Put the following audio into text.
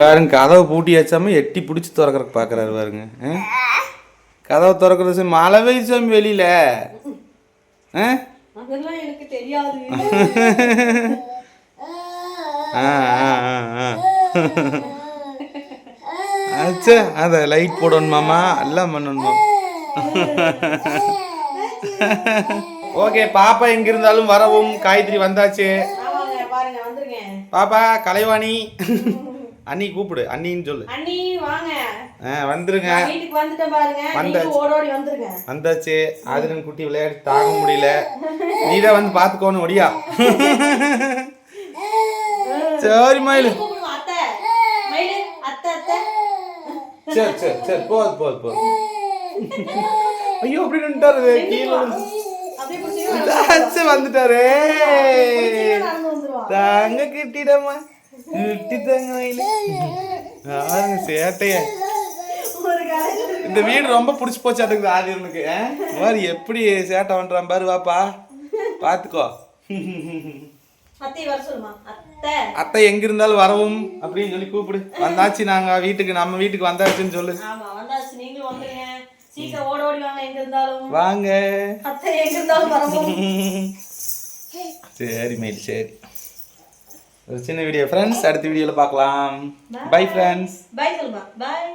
பாருங்க கதவை பூட்டி வச்சாம எட்டி பிடிச்சி திறக்கறக்கு பார்க்குறாரு பாருங்க? கதவை திறக்கிறது சாமி மழை பெய்யுது சாமி வெளியில. ஆச்சா அத லைட் போடணுமாமா எல்லாம் பண்ணணுமா? ஓகே பாப்பா எங்க இருந்தாலும் வரவும். காயத்ரி வந்தாச்சு. பாப்பா கலைவாணி. அண்ணி கூப்பிடு அண்ணின்னு சொல்லு. அண்ணி வாங்க. ஆ வந்துருங்க. வீட்டுக்கு வந்துட்டேன் பாருங்க. வந்தாச்சு. ஓடோடி வந்துருங்க. வந்தாச்சு. ஆதிரன் குட்டி விளையாடி தாங்க முடியல. நீதான் வந்து பார்த்துக்கோணும் ஒடியா சரி மயிலு. சரி சரி சரி போது போது போது. ஐயோ அப்படி நின்ட்டாரு கீழே வந்துட்டாரு. தாங்க கிட்டிடமா. சேட்டைய. இந்த வீடு ரொம்ப பிடிச்சி போச்சு அதுக்கு ஆதிரனுக்கு மாதிரி எப்படி சேட்டை பண்றான் பாரு வாப்பா. பாத்துக்கோ. அத்தை. எங்க இருந்தாலும் வரவும் அப்படின்னு சொல்லி கூப்பிடு. வந்தாச்சு நாங்க வீட்டுக்கு நம்ம வீட்டுக்கு வந்தாச்சுன்னு சொல்லு. வாங்க சரி மயில் சரி. ஒரு சின்ன வீடியோ ஃப்ரெண்ட்ஸ் அடுத்த வீடியோவில் பார்க்கலாம். பை ஃப்ரெண்ட்ஸ் பாய் சொல்லுமா பாய்